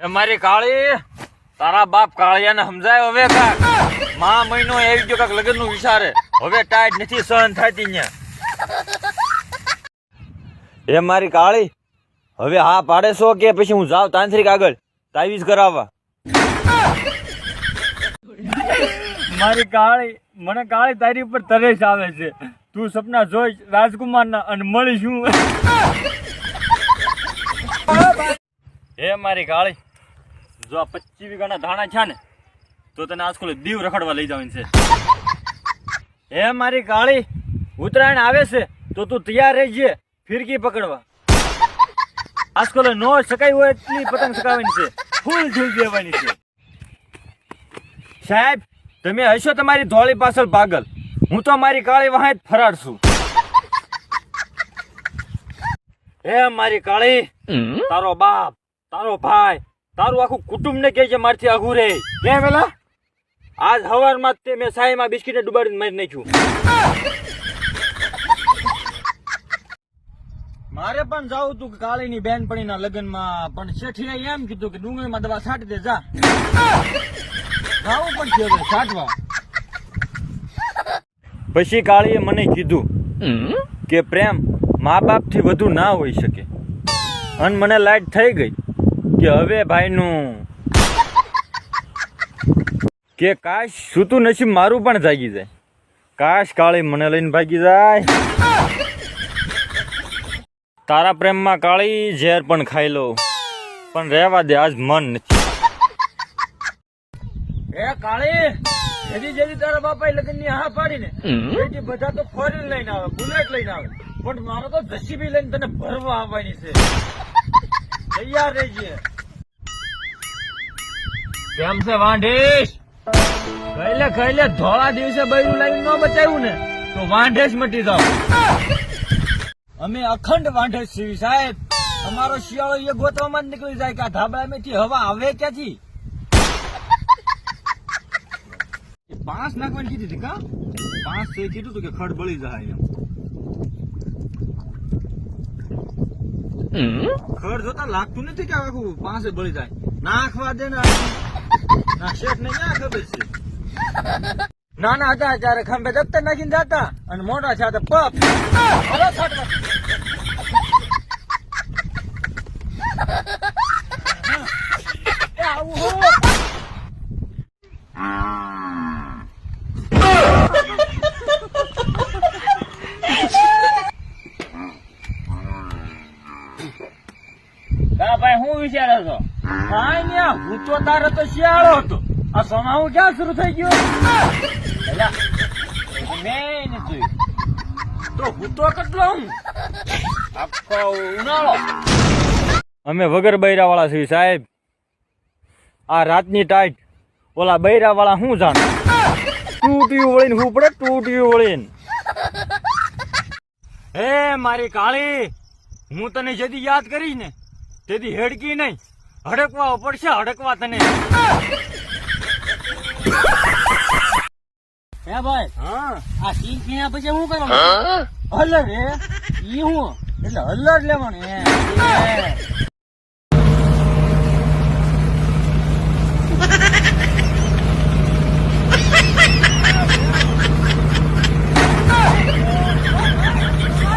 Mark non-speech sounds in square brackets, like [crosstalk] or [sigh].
એ મારી કાળી તારા બાપ કાળિયાને સમજાય હવે કાક? મા મહિનો આવી ગયો કાક લગ્નનું વિચારે. હવે ટાઈટ નથી સહન થતી ન્યા. એ મારી કાળી હવે હા પાડે છો કે પછી હું જાઉં તાંત્રિક આગળ? તાવીજ કરાવવા. મારી કાળી મને કાળી તારી ઉપર તરેશ આવે છે. તું સપના જોઈશ રાજકુમારના અને મળીશું એ મારી કાળી જો આ પચીસ વીઘાના ધાણા છે ને તો તને આજકાલ દીવ રખડવા લઈ જવાની છે. [laughs] હે મારી કાળી ઉત્તરાયણ આવે છે તો તું તૈયાર રહેજે ફિરકી પકડવા. આજકાલ નો શકાય હોય એટલી પતંગ ચગાવવાની છે ફૂલ ઝૂલ દેવાની છે. સાહેબ તમે હશો તમારી ધોળી પાછળ પાગલ. હું તો મારી કાળી વહાય જ ફરાર છું. [laughs] હે મારી કાળી તારો બાપ તારો ભાઈ તારું આખું કુટુંબ ને કે છે મારથી આઘું રે કે વેલા? આજ હવારમાં જ તે મેં સાઈમાં બિસ્કિટે ડુબાડીને મારી નાખ્યું. મારે પણ જાવું તું કે કાળીની બેનપણીના લગ્નમાં પણ શેઠીએ એમ કીધું કે ડુંગળીમાં દવા છાંટી દે જા. જાવું પણ છે હવે છાંટવા. પછી કાળીએ મને કીધું કે પ્રેમ મા બાપથી વધુ ના હોઈ શકે. અને મને લાઈટ થઈ ગઈ. કે હવે ભાઈનું? કે કાશ સૂતું નસીબ મારું પણ જાગી જાય. કાશ કાળી મને લઈને ભાગી જાય. તારા પ્રેમમાં કાળી ઝેર પણ ખાઈ લો પણ રહેવા દે આજ મન નથી. એ કાળી જેદી જેદી તારા બાપાએ લગ્નની હા પાડીને એથી બધા તો ફોરેન લઈને આવે બુલેટ લઈને આવે. પણ મારો તો જસીબી લઈને તને ભરવા આવવાની છે. તૈયાર રહેજે કેમ છે વાંઢેશ? કઈલે કઈલે ધોળા દિવસે બૈરું લાવીને ન બચાવ્યું ને, તો વાંઢેશ મટી જાવ અમે અખંડ વાંઢેશ છીએ સાહેબ. અમારો શિયાળો એ ગોતવામાં જ નીકળી જાય કે આ ધાબળામાંથી હવા આવે ક્યાંથી? પાંચ નાખવાની કીધી હતી કા? પાંચ તો કીધું હતું કે ખડ બળી જાય એમ. ખડ જોતા લાગતું નથી કે આખું પાસે બળી જાય. નાખવા દે, ને શેઠ ને નાના હતા ત્યારે ખંભે દફતર નાખીને જતા અને મોટા છે તો પપ હવે છાંટવા. એ આવું હો. કા ભાઈ હું વિચારો છો? કાંઈ હું તો તારે તો શિયાળો હતો. આ સોમાવું ક્યાં શરૂ થઈ ગયું? મેં નથી તો હું તો કેટલો હું? આખો ઉનાળો. અમે વગર બૈરા વાળા છીએ સાહેબ. આ રાતની ટાઈટ. ઓલા બૈરા વાળા શું જાણ? તૂટ્યું વળીને હું પડે તૂટ્યું વળીને. હે મારી કાળી હું તને જેથી યાદ કરીશ ને તેથી હેડકી નહીં. હડકવા પડશે હડકવા તને. હે ભાઈ હા. આ સીટ પીયા પછી હું કરવાનું હલર રે ઈ હું? એટલે હલર લેવાનું એ